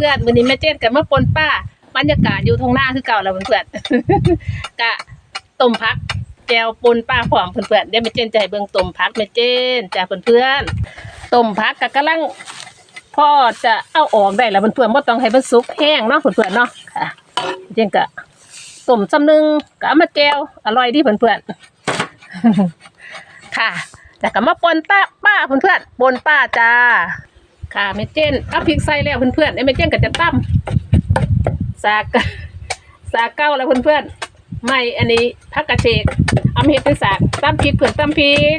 พื่อนๆมื้อนี้แม่เจนกับมาปนป้าบรรยากาศอยู่ทงหน้าคือเก่าแล้วเพื่อนๆกะต้มผักแจวปนป้าพร้อมเพื่อนๆเดี๋ยวแม่เจนให้เบิ่งต้มผักแม่เจนจ้าเพื่อนๆต้มผักก็กำลังพ่อจะเอาออกได้แล้วเพื่อนๆบ่ต้องให้มันสุกแห้งเนาะเพื่อนๆเนาะค่ะแม่เจนก็ต้มซ้ำหนึงก็เอามาแจวอร่อยดีเพื่อนๆค่ะแต่ก็มาปนป้าป้าเพื่อนๆปนป้าจ้า ค่ะแม่เจนเอาพริกใส่แล้วเพื่อนๆไอ้แม่เจนก็จะตั้มสากสากเก้าแล้วเพื่อนๆไม่อันนี้ผักกระเฉดเอามาเห็ดเป็นสากตั้มพริกเพื่อนตั้มพริก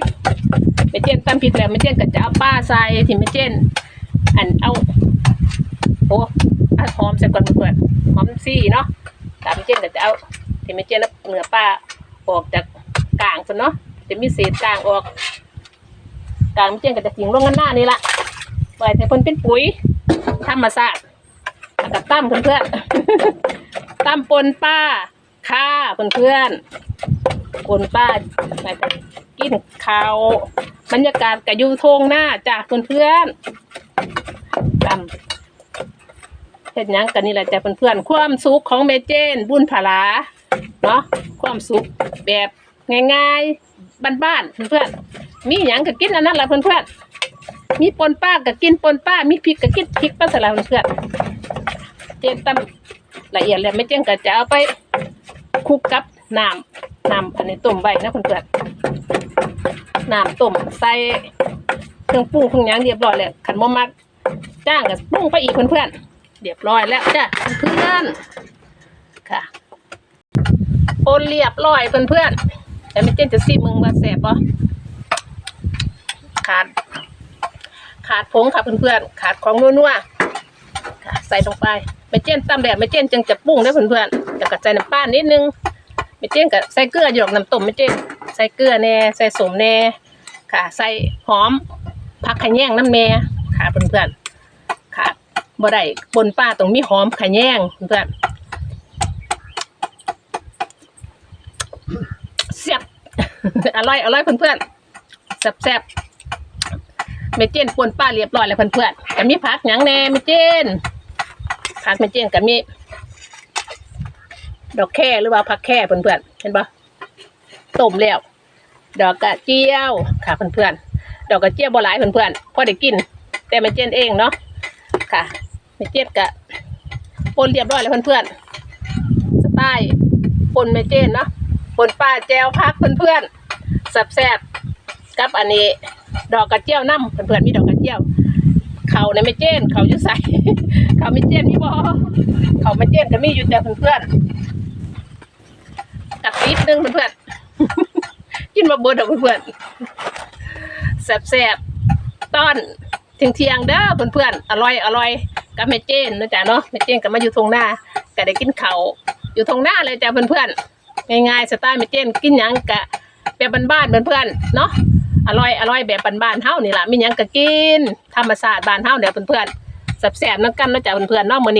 แม่เจนตั้มพริกแล้วแม่เจนก็จะเอาป้าใส่ที่แม่เจนอันเอาโอ้หอมใส่ก่อนเพื่อนหอมซี่เนาะตามแม่เจนก็จะเอาที่แม่เจนเอาเนื้อป้าออกจากกลางคนเนาะจะมีเศษกลางออกกลางแม่เจนก็จะทิ้งลงกันหน้านี่ละ ปล่อยให้เพิ่นเป็นปุ๋ยธรรมชาติแล้วก็ตั้มเพื่อนๆตั้มปนป้าค่าเพื่อนๆปนป้าไปแต่กินข้าวบรรยากาศกับยูทงหน้าจากเพื่อนๆตั้มเฮ็ดหยังกันนี่แหละจ้ะเพื่อนๆความสุขของเมเจน บุญผลาเนาะความสุขแบบง่ายๆบ้านๆเพื่อนๆมีหยังก็กินอันนั้นแหละเพื่อนๆ มีปนป้าก็กินปนป้า มีพริกก็กินพริกป้าสลับเพื่อนเจนตำละเอียดแล้วไม่เจนก็จะเอาไปคลุกกับน้ำน้ำอันนี้ต้มใบนะเพื่อนน้ำต้มใส่เครื่องปรุงเครื่องหยังเรียบร้อยแล้วขันบ่มักจ้างก็ปรุงไปอีกเพื่อนๆเรียบร้อยแล้วจ้ะเพื่อนค่ะปนเรียบร้อยเพื่อนๆแต่ไม่เจนจะซีมึงว่าแสบปะขาด ขาดผงค่ะเพื่อนๆ ขาดของนัวๆค่ะ ใส่ลงไปไม่เจี้ยนตำแบบไม่เจี้ยนจึงจะปรุงได้เพื่อนๆแล้วก็ใส่น้ำปลานิดนึงไม่เจี้ยนกับใส่เกลือหยอกน้ำต้มไม่เจี้ยนใส่เกลือแน่ใส่สมแน่ค่ะ ใส่หอมผักขะแยงน้ำแน่ค่ะเพื่อนๆค่ะบ่ได้ปนป้าตรงมีหอมขะแยงเพื่อนๆเสียบอร่อยอร่อยเพื่อนๆแซ่บๆ เมเจนปนป้าเรียบร้อยแล้วเพื่อนๆก็มีผักหยังแน่เมเจนผักเมเจนก็มีดอกแค่หรือว่าผักแค่เพื่อนๆเห็นปะต้มแล้วดอกกระเจียวค่ะเพื่อนๆดอกกระเจียวบ่หลายเพื่อนๆพอได้กิน แต่เมเจนเองเนาะค่ะเมเจนก็ปนเรียบร้อยแล้วเพื่อนๆสไตล์ปนเมเจนเนาะปนป้าแจวพักเพื่อนๆแซ่บๆกับอันนี้ ดอกกระเจียวน้ำเพื่อนๆมีดอกกระเจียว เขาในไม่เจนเขาอยู่ใส่เขาไม่เจนมีบ่เขาไม่เจนก็มีอยู่แต่เพื่อนๆกับนิดนึงเพื่อนๆกินมาเบิดดอกเพื่อนๆแซ่บๆต้อนเที่ยงเที่ยงๆเด้อเพื่อนๆอร่อยอร่อยกับแม่เจนนะจ๊ะเนาะแม่เจนก็มาอยู่ทงหน้าก็ได้กินเขาอยู่ทงหน้าเลยจ้ะเพื่อนๆง่ายๆสไตล์แม่เจนกินหยังกะแบบบ้านๆเพื่อนๆเนาะ อร่อยอร่อยแบบบ้านๆเฮานี่ล่ะมีหยังก็กินธรรมชาติบ้านเฮาเดี๋ยวเพื่อนๆแซ่บๆนำกันเนาะจ้ะเพื่อนๆเนาะมื้อนี้